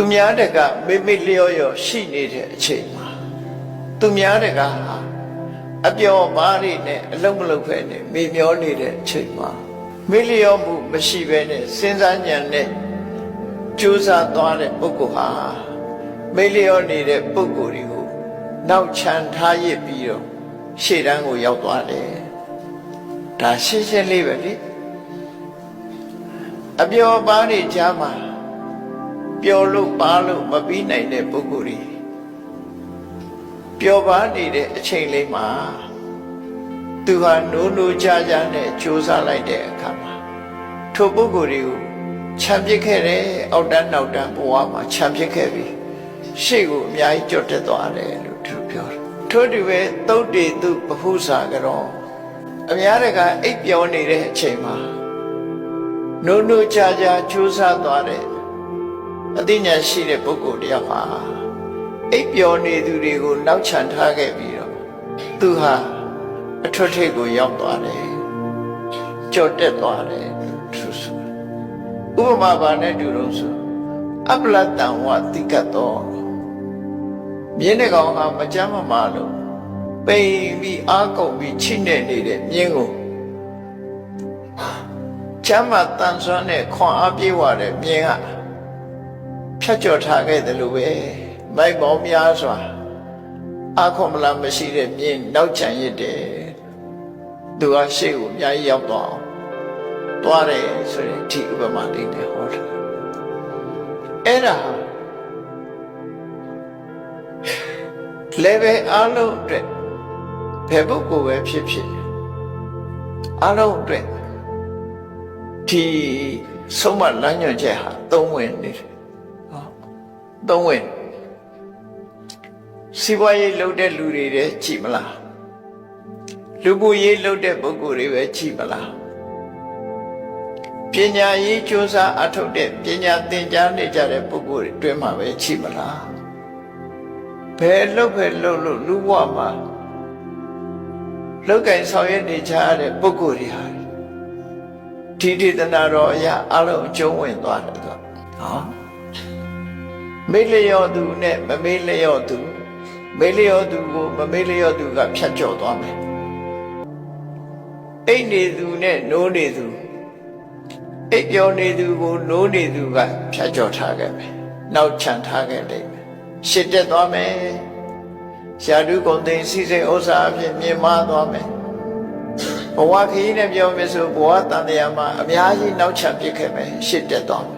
သူများတကမိမိလျော့လျော့ရှိနေတဲ့အချိန်မှာသူများတကဟာအပျော်ပါးတွေနဲ့အလုံးမလုံးဖဲနဲ့မေမျောနေတဲ့အချိန်မှာမိလျော့မှုမရှိဘဲနဲ့စဉ်းစားဉာဏ်နဲ့ကြိုးစားသွားတဲ့ပုဂ္ဂိုလ်ဟာမိလျော့နေတဲ့ပုဂ္ဂိုလ်တွေကိုနောက်ချန်ထားရစ်ပြီးတော့ရှေ့တန်းကိုရောက်သွားတယ်ဒါရှင်းရှင်းလေးပဲလေအပျော်ပါးတွေကြားမှာ ပျော်လို့ပါလို့မပြီးနိုင်တဲ့ပုဂ္ဂိုလ်တွေပျော်ပါနေတဲ့အချိန်လေးမှာသူဟာနိုးနိုးကြကြနဲ့ကြိုးစားလိုက်တဲ့အခါမှာထိုပုဂ္ဂိုလ်တွေကိုခြံပစ်ခဲ့တယ်အောက်တန်းနောက်တန်းဘဝမှာခြံပစ်ခဲ့ပြီးရှေ့ကိုအများကြီးကြော့တက်သွားတယ်လို့သူပြောတယ်ထို့တူပဲသုတ်တေသူပဟုစာကြောအများတကအိပ်ပျော်နေတဲ့အချိန်မှာနိုးနိုးကြကြကြိုးစားသွားတဲ့ အသိဉာဏ်ရှိတဲ့ပုဂ္ဂိုလ်တယောက်ဟာအိပ်ပျော်နေသူတွေကိုနောက်ချန်ထားခဲ့ပြီးတော့သူဟာအထွတ်ထိပ်ကိုရောက်သွားတယ်ကြော်တက်သွားတယ်သူဆိုဥပမာပါနဲ့တူလို့ဆိုအပလတံဝတိကတ်တော်မြင်းတဲ့ကောင်ဟာမကြမ်းမမာလို့ပိန်ပြီးအားကုန်ပြီးချိနေနေတဲ့မြင်းကိုချမ်းမတန်ဆွမ်းတဲ့ခွန်အားပြေးဝတဲ့မြင်းက ဖြတ်ကျော်ထားခဲ့တယ်လို့ပဲမိုက်ပေါင်းများစွာအာခွန်မလာမရှိတဲ့မြင်းနောက်ချန်ရစ်တယ်သူကရှေ့ကိုအများကြီးရောက်သွားအောင်တွားတယ်ဆိုရင်ဒီဥပမာလေးနဲ့ဟောတာအဲ့ဒါလေပဲအားလုံးအတွက်ဘယ်ပုဂ္ဂိုလ်ပဲဖြစ်ဖြစ်အားလုံးအတွက်ဒီဆုံးမလမ်းညွှန်ချက်ဟာသုံးဝင်နေတယ် သုံးဝင်စီးပွားရေးလုပ်တဲ့လူတွေတဲ့ကြည်မလားလူမှုရေးလုပ်တဲ့ပုဂ္ဂိုလ်တွေပဲကြည်မလားပညာရေးကြိုးစားအထောက်တဲ့ပညာသင်ကြားနေကြတဲ့ပုဂ္ဂိုလ်တွေတွင်မှာပဲကြည်မလားဘယ်လုပ်ပဲလုပ်လို့လူဘဝမှာလောက်ကင်ဆောင်ရွက်နေကြတဲ့ပုဂ္ဂိုလ်တွေဟာဒီဒေသနာတော်အရာအလုံးအကျုံးဝင်သွားတယ်ဆိုဟော မေးလျော့သူနဲ့မမေးလျော့သူမေးလျော့သူကိုမမေးလျော့သူကဖြတ်ကျော်သွားမယ်အိတ်နေသူနဲ့နိုးနေသူအိတ်ပြောနေသူကိုနိုးနေသူကဖြတ်ကျော်ထားခဲ့မယ်နောက်ချန်ထားခဲ့လိမ့်မယ်ရှစ်တက်သွားမယ်ရှာတုကုန်သိမ်းစီစိတ်ဥစ္စာအဖြစ်မြင်မာသွားမယ်ဘဝခရီးနဲ့ပြောမယ်ဆိုဘဝတန်တရားမှာအများကြီးနောက်ချန်ပြစ်ခဲ့မယ်ရှစ်တက်သွားမယ်